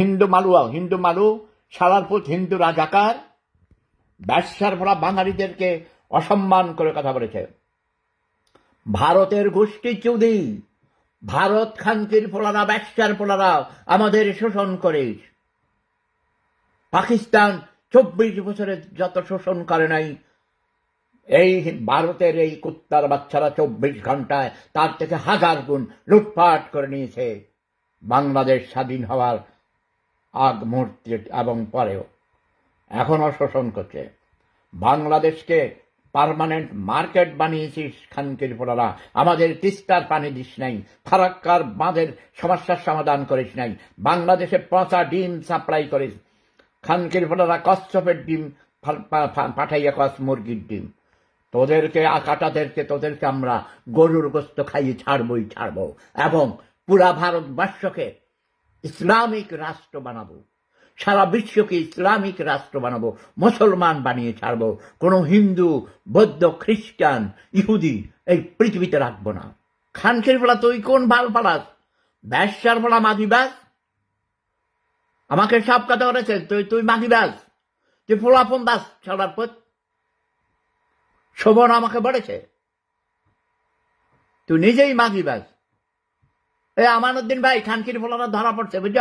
হিন্দু মালুয়া হিন্দু মালু সালারপুত হিন্দু রাজাকার, ব্যবসার ভরা বাঙালিদেরকে অসম্মান করে কথা বলেছে। ভারতের গোষ্ঠী চুদি, ভারত খানকির ফোলারা ব্যবসার ফোলারা আমাদের শোষণ করে। পাকিস্তান চব্বিশ বছরে যত শোষণ করে নাই, এই ভারতের এই কুত্তার বাচ্চারা চব্বিশ ঘন্টায় তার থেকে হাজার গুণ লুটপাট করে নিয়েছে। বাংলাদেশ স্বাধীন হওয়ার আগ মুহূর্তে এবং পরেও। এখনও শোষণ করছে। বাংলাদেশকে পার্মানেন্ট মার্কেট বানিয়েছিস, খানকির পোলারা। আমাদের তিস্তার পানি দিস নাই, ফারাক্কার বাঁধের সমস্যার সমাধান করিস নাই, বাংলাদেশে পচা ডিম সাপ্লাই করিস। খানকির পোলারা কচ্ছপের ডিম পাঠাইয়া কস, মুরগির ডিম। তোদেরকে, আকাটাদেরকে, তোদেরকে আমরা গরুর গোস্ত খাইয়ে ছাড়বই, ছাড়বো। এবং পুরা ভারতবর্ষকে ইসলামিক রাষ্ট্র বানাবো। সারা বিশ্বকে ইসলামিক রাষ্ট্র বানাবো, মুসলমান বানিয়ে ছাড়বো। কোনো হিন্দু, বৌদ্ধ, খ্রিস্টান, ইহুদি এই পৃথিবীতে রাখব না। খানকের ফলা তুই কোন ভালো পালাস? ব্যবসার ফলা মাদিবাস আমাকে সব কথা বলেছে তুই তুই মাদিবাস তুই ফোলাফোন দাস ছাড়ার পর শোভন আমাকে বলেছে। তুই নিজেই মাগিবাস এই আমানুদ্দিন ভাই খানকির ফলারা ধরা পড়ছে বুঝছ?